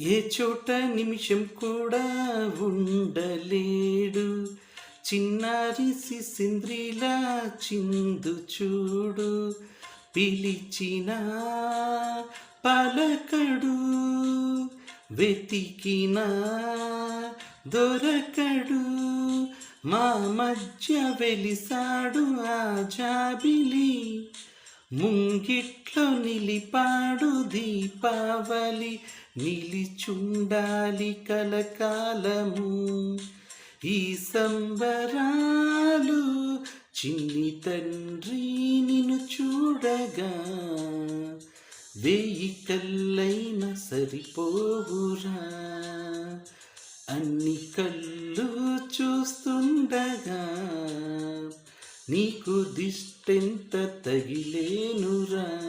ఏ చోట నిమిషం కూడా ఉండలేడు. చిన్నారి సిసింద్రిలా చిందు చూడు. పిలిచిన పలకడు వెతికిన దొరకడు. మా మధ్య వెలిసాడు ఆ జాబిలి. ముంగిట్లో నిలిపాడు దీపావళి నిలిచుండాలి కలకాలము. ఈ సంబరాలు చిన్ని తండ్రి నిన్ను చూడగా వేయి కళ్ళైన సరిపోవురా. అన్ని కళ్ళు చూస్తుండగా నీకు దిష్టెంత తగిలేనురా.